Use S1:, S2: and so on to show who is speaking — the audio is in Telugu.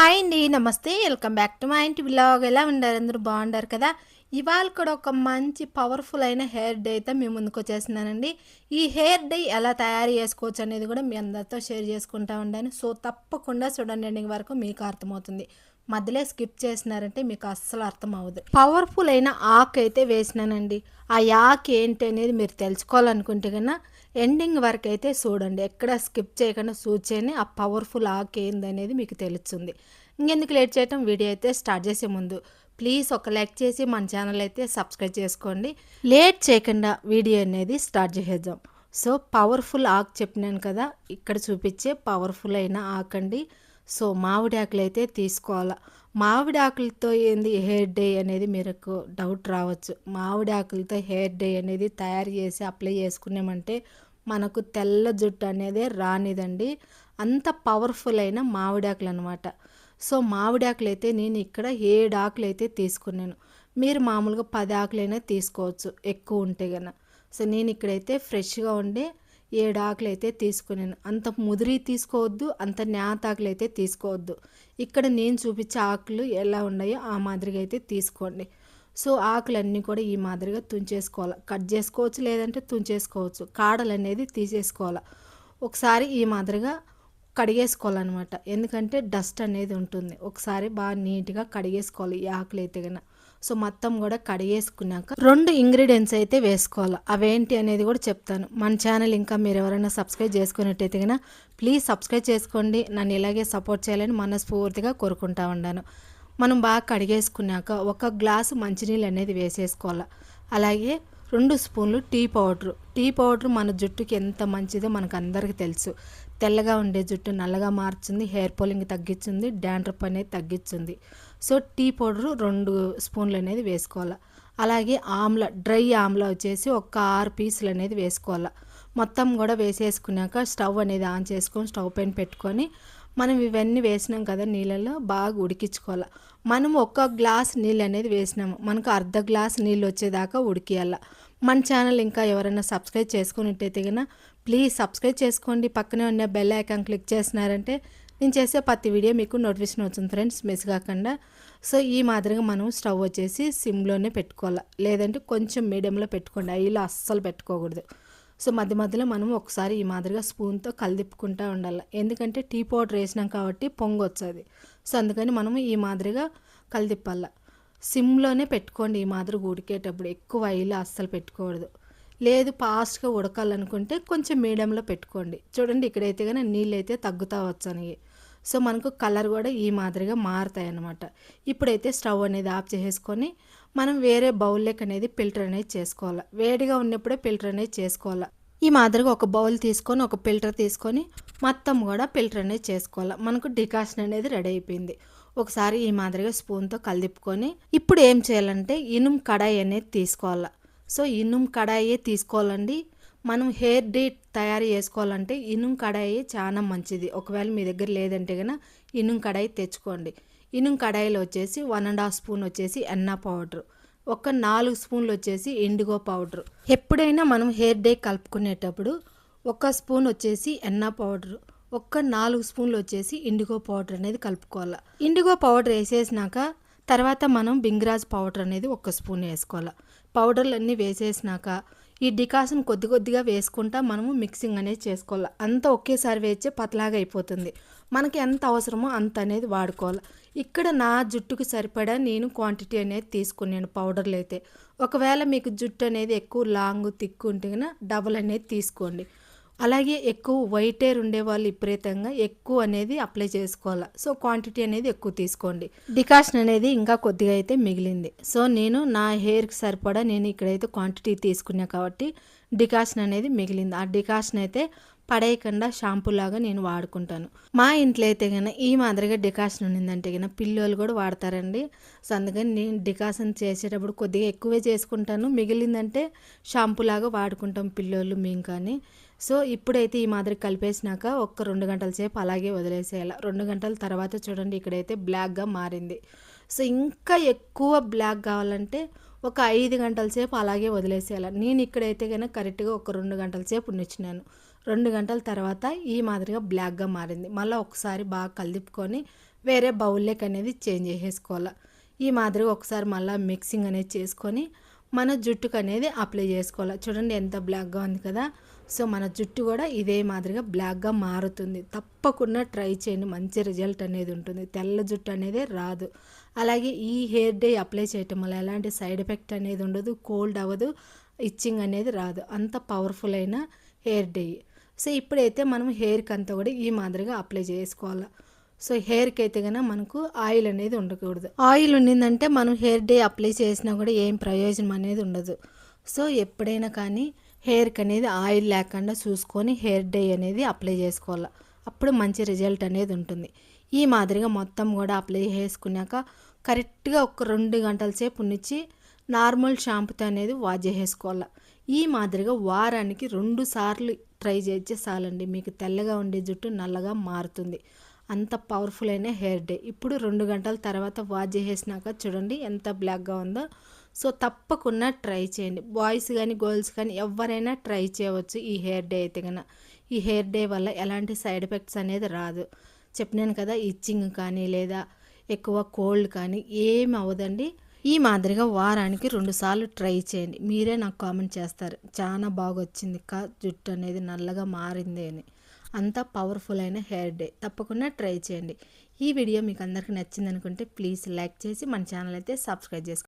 S1: హాయ్ అండి నమస్తే. వెల్కమ్ బ్యాక్ టు మా ఇంటి బ్లాగ్. ఎలా ఉండారు అందరూ బాగుండారు కదా? ఇవాళ కూడా ఒక మంచి పవర్ఫుల్ అయిన హెయిర్ డే అయితే మీ ముందుకు వచ్చేస్తున్నానండి. ఈ హెయిర్ డే ఎలా తయారు చేసుకోవచ్చు అనేది కూడా మీ అందరితో షేర్ చేసుకుంటా ఉండాను. సో తప్పకుండా చూడండి వరకు మీకు అర్థమవుతుంది. మధ్యలో స్కిప్ చేసినారంటే మీకు అస్సలు అర్థం అవ్వదు. పవర్ఫుల్ అయిన ఆకు అయితే వేసినానండి. ఆ యాక్ ఏంటి అనేది మీరు తెలుసుకోవాలనుకుంటే కన్నా ఎండింగ్ వరకు అయితే చూడండి. ఎక్కడ స్కిప్ చేయకుండా చూచేనే ఆ పవర్ఫుల్ ఆక్ ఏందనేది మీకు తెలుస్తుంది. ఇంకెందుకు లేట్ చేయటం? వీడియో అయితే స్టార్ట్ చేసే ముందు ప్లీజ్ ఒక లైక్ చేసి మన ఛానల్ అయితే సబ్స్క్రైబ్ చేసుకోండి. లేట్ చేయకుండా వీడియో అనేది స్టార్ట్ చేసేద్దాం. సో పవర్ఫుల్ ఆక్ చెప్పినాను కదా ఇక్కడ చూపించే పవర్ఫుల్ అయిన ఆకండి సో మామిడి అయితే తీసుకోవాలి. మామిడి ఏంది హెయిర్ డే అనేది మీకు డౌట్ రావచ్చు. మామిడాకులతో హెయిర్ డే అనేది తయారు చేసి అప్లై చేసుకున్నామంటే మనకు తెల్ల జుట్టు అనేది రానిదండి. అంత పవర్ఫుల్ అయిన మామిడాకులు అనమాట సో మామిడి అయితే నేను ఇక్కడ ఏడు ఆకులు అయితే తీసుకున్నాను. మీరు మామూలుగా పది ఆకులైనా తీసుకోవచ్చు ఎక్కువ ఉంటే కనుక సో నేను ఇక్కడైతే ఫ్రెష్గా ఉండే ఏడు ఆకులు అయితే తీసుకున్నాను అంత ముదిరి తీసుకోవద్దు అంత నేత ఆకులు అయితే తీసుకోవద్దు. ఇక్కడ నేను చూపించే ఆకులు ఎలా ఉన్నాయో ఆ మాదిరిగా అయితే తీసుకోండి. సో ఆకులన్నీ కూడా ఈ మాదిరిగా తుంచేసుకోవాలి? కట్ చేసుకోవచ్చు లేదంటే తుంచేసుకోవచ్చు. కాడలు అనేది తీసేసుకోవాలి? ఒకసారి ఈ మాదిరిగా కడిగేసుకోవాలన్నమాట. ఎందుకంటే డస్ట్ అనేది ఉంటుంది. ఒకసారి బాగా నీట్గా కడిగేసుకోవాలి ఈ ఆకులు అయితే కన్నా సో మొత్తం కూడా కడిగేసుకున్నాక రెండు ఇంగ్రీడియంట్స్ అయితే వేసుకోవాలి. అవేంటి అనేది కూడా చెప్తాను. మన ఛానల్ ఇంకా మీరు ఎవరైనా సబ్స్క్రైబ్ చేసుకున్నట్టయితే కనుక ప్లీజ్ సబ్స్క్రైబ్ చేసుకోండి. నన్ను ఇలాగే సపోర్ట్ చేయాలని మనస్ఫూర్తిగా కోరుకుంటా ఉన్నాను మనం బాగా కడిగేసుకున్నాక ఒక గ్లాసు మంచినీళ్ళు అనేది వేసేసుకోవాలి. అలాగే రెండు స్పూన్లు టీ పౌడర్. టీ పౌడర్ మన జుట్టుకి ఎంత మంచిదో మనకు అందరికీ తెలుసు. తెల్లగా ఉండే జుట్టు నల్లగా మార్చుంది హెయిర్ పోలింగ్ తగ్గించింది డాండ్రప్ అనేది తగ్గించింది. సో టీ పౌడరు రెండు స్పూన్లు అనేది వేసుకోవాలి. అలాగే ఆమ్ల డ్రై ఆమ్ల వచ్చేసి ఒక ఆరు పీసులు అనేది వేసుకోవాలి. మొత్తం కూడా వేసేసుకున్నాక స్టవ్ అనేది ఆన్ చేసుకొని స్టవ్ పైన పెట్టుకొని మనం ఇవన్నీ వేసినాం కదా నీళ్ళలో బాగా ఉడికించుకోవాలి. మనం ఒక్క గ్లాస్ నీళ్ళు అనేది వేసినాము. మనకు అర్ధ గ్లాస్ నీళ్ళు వచ్చేదాకా ఉడికియాల. మన ఛానల్ ఇంకా ఎవరైనా సబ్స్క్రైబ్ చేసుకున్నట్టయితే కన్నా ప్లీజ్ సబ్స్క్రైబ్ చేసుకోండి. పక్కనే ఉన్న బెల్ ఐకాన్ క్లిక్ చేసినారంటే నేను చేసే ప్రతి వీడియో మీకు నోటిఫికేషన్ వచ్చింది ఫ్రెండ్స్ మిస్ కాకుండా. సో ఈ మాదిరిగా మనం స్టవ్ వచ్చేసి సిమ్లోనే పెట్టుకోవాలి? లేదంటే కొంచెం మీడియంలో పెట్టుకోండి. ఆయిల్ అస్సలు పెట్టుకోకూడదు. సో మధ్య మధ్యలో మనం ఒకసారి ఈ మాదిరిగా స్పూన్తో కలిదిప్పుకుంటూ ఉండాలి. ఎందుకంటే టీ పౌడర్ వేసినాం కాబట్టి పొంగు వచ్చేది సో అందుకని మనం ఈ మాదిరిగా కలిదిప్పాల? సిమ్లోనే పెట్టుకోండి ఈ మాదిరిగా ఉడికేటప్పుడు. ఎక్కువ ఆయిల్ అస్సలు పెట్టుకోకూడదు. లేదు ఫాస్ట్గా ఉడకాలనుకుంటే కొంచెం మీడియంలో పెట్టుకోండి. చూడండి ఇక్కడైతే కానీ నీళ్ళు అయితే తగ్గుతా వచ్చాయి సో మనకు కలర్ కూడా ఈ మాదిరిగా మారుతాయి అన్నమాట ఇప్పుడైతే స్టవ్ అనేది ఆఫ్ చేసేసుకొని మనం వేరే బౌల్లోకి అనేది ఫిల్టర్ అనేది చేసుకోవాలి. వేడిగా ఉన్నప్పుడే ఫిల్టర్ అనేది చేసుకోవాలి. ఈ మాదిరిగా ఒక బౌల్ తీసుకొని ఒక ఫిల్టర్ తీసుకొని మొత్తం కూడా ఫిల్టర్ అనేది చేసుకోవాలి. మనకు డికాషన్ అనేది రెడీ అయిపోయింది. ఒకసారి ఈ మాదిరిగా స్పూన్తో కలిదిప్పుకొని ఇప్పుడు ఏం చేయాలంటే ఇనుము కడాయి అనేది తీసుకోవాలి. సో ఇనుము కడాయి తీసుకోవాలండి. మనం హెయిర్ డే తయారు చేసుకోవాలంటే ఇనుము కడాయి చాలా మంచిది. ఒకవేళ మీ దగ్గర లేదంటే కనుక ఇనుం కడాయి తెచ్చుకోండి. ఇనుము కడాయిలో వచ్చేసి వన్ అండ్ హాఫ్ స్పూన్ వచ్చేసి ఎన్న పౌడర్. ఒక నాలుగు స్పూన్లు వచ్చేసి ఇండిగో పౌడర్. ఎప్పుడైనా మనం హెయిర్ డే కలుపుకునేటప్పుడు ఒక స్పూన్ వచ్చేసి ఎన్న పౌడర్ ఒక్క నాలుగు స్పూన్లు వచ్చేసి ఇండిగో పౌడర్ అనేది కలుపుకోవాలి. ఇండిగో పౌడర్ వేసేసినాక తర్వాత మనం బింగ్రాజ్ పౌడర్ అనేది ఒక స్పూన్ వేసుకోవాలి. పౌడర్లు అన్నీ వేసేసినాక ఈ డికాషన్ కొద్ది కొద్దిగా వేసుకుంటా మనము మిక్సింగ్ అనేది చేసుకోవాలి. అంత ఒకేసారి వేస్తే పతలాగా అయిపోతుంది. మనకి ఎంత అవసరమో అంత అనేది వాడుకోవాలి. ఇక్కడ నా జుట్టుకు సరిపడా నేను క్వాంటిటీ అనేది తీసుకున్నాను పౌడర్లు అయితే. ఒకవేళ మీకు జుట్టు అనేది ఎక్కువ లాంగ్ తిక్కు ఉంటే డబల్ అనేది తీసుకోండి. అలాగే ఎక్కువ వైట్ హెయిర్ ఉండే వాళ్ళు విపరీతంగా ఎక్కువ అనేది అప్లై చేసుకోవాలి. సో క్వాంటిటీ అనేది ఎక్కువ తీసుకోండి. డికాషన్ అనేది ఇంకా కొద్దిగా అయితే మిగిలింది. సో నేను నా హెయిర్కి సరిపడా నేను ఇక్కడైతే క్వాంటిటీ తీసుకున్నా కాబట్టి డికాషన్ అనేది మిగిలింది. ఆ డికాషన్ అయితే పడేయకుండా షాంపూ లాగా నేను వాడుకుంటాను. మా ఇంట్లో అయితే కన్నా ఈ మాదిరిగా డికాషన్ ఉన్నిందంటే కన్నా పిల్లలు కూడా వాడతారండి. సో అందుకని నేను డికాషన్ చేసేటప్పుడు కొద్దిగా ఎక్కువే చేసుకుంటాను. మిగిలిందంటే షాంపూ లాగా వాడుకుంటాం పిల్లోళ్ళు మేము కానీ. సో ఇప్పుడైతే ఈ మాదిరి కలిపేసినాక ఒక్క రెండు గంటల సేపు అలాగే వదిలేసేయాలి. రెండు గంటల తర్వాత చూడండి ఇక్కడైతే బ్లాక్గా మారింది. సో ఇంకా ఎక్కువ బ్లాక్ కావాలంటే ఒక ఐదు గంటల సేపు అలాగే వదిలేసేయాలి. నేను ఇక్కడైతే కనుక కరెక్ట్గా ఒక రెండు గంటల సేపు ఉండిచ్చినాను. రెండు గంటల తర్వాత ఈ మాదిరిగా బ్లాక్గా మారింది. మళ్ళీ ఒకసారి బాగా కలిపుకొని వేరే బౌల్లోకి అనేది చేంజ్ చేసేసుకోవాలి. ఈ మాదిరిగా ఒకసారి మళ్ళీ మిక్సింగ్ అనేది చేసుకొని మన జుట్టుకు అనేది అప్లై చేసుకోవాలి. చూడండి ఎంత బ్లాక్గా ఉంది కదా. సో మన జుట్టు కూడా ఇదే మాదిరిగా బ్లాక్గా మారుతుంది. తప్పకుండా ట్రై చేయండి. మంచి రిజల్ట్ అనేది ఉంటుంది. తెల్ల జుట్టు అనేది రాదు. అలాగే ఈ హెయిర్ డే అప్లై చేయటం వల్ల ఎలాంటి సైడ్ ఎఫెక్ట్ అనేది ఉండదు. కోల్డ్ అవ్వదు. ఇచ్చింగ్ అనేది రాదు. అంత పవర్ఫుల్ అయిన హెయిర్ డే సో ఇప్పుడైతే మనం హెయిర్కి అంతా కూడా ఈ మాదిరిగా అప్లై చేసుకోవాలి. సో హెయిర్కి అయితే కనుక మనకు ఆయిల్ అనేది ఉండకూడదు. ఆయిల్ ఉండిందంటే మనం హెయిర్ డే అప్లై చేసినా కూడా ఏం ప్రయోజనం అనేది ఉండదు. సో ఎప్పుడైనా కానీ హెయిర్కి అనేది ఆయిల్ లేకుండా చూసుకొని హెయిర్ డే అనేది అప్లై చేసుకోవాలి. అప్పుడు మంచి రిజల్ట్ అనేది ఉంటుంది. ఈ మాదిరిగా మొత్తం కూడా అప్లై చేసుకున్నాక కరెక్ట్గా ఒక రెండు గంటల సేపు నుంచి నార్మల్ షాంపూతో అనేది వాష్ చేసేసుకోవాలి ఈ మాదిరిగా వారానికి రెండు సార్లు ట్రై చేస్తే చాలండి. మీకు తెల్లగా ఉండే జుట్టు నల్లగా మారుతుంది. అంత పవర్ఫుల్ అయిన హెయిర్ డే. ఇప్పుడు రెండు గంటల తర్వాత వాష్ చేసేసినాక చూడండి ఎంత బ్లాక్గా ఉందో. సో తప్పకుండా ట్రై చేయండి. బాయ్స్ కానీ గర్ల్స్ కానీ ఎవరైనా ట్రై చేయవచ్చు ఈ హెయిర్ డే అయితే కనుక ఈ హెయిర్ డే వల్ల ఎలాంటి సైడ్ ఎఫెక్ట్స్ అనేది రాదు. చెప్పినాను కదా ఇచ్చింగ్ కానీ లేదా ఎక్కువ కోల్డ్ కానీ ఏమి అవ్వదండి. ఈ మాదిరిగా వారానికి రెండుసార్లు ట్రై చేయండి. మీరే నాకు కామెంట్ చేస్తారు. చాలా బాగా వచ్చింది కా జుట్టు అనేది నల్లగా మారింది అని. అంత పవర్ఫుల్ అయిన హెయిర్ డే తప్పకుండా ట్రై చేయండి. ఈ వీడియో మీకు అందరికీ నచ్చింది అనుకుంటే ప్లీజ్ లైక్ చేసి మన ఛానల్ అయితే సబ్స్క్రైబ్ చేసుకోండి.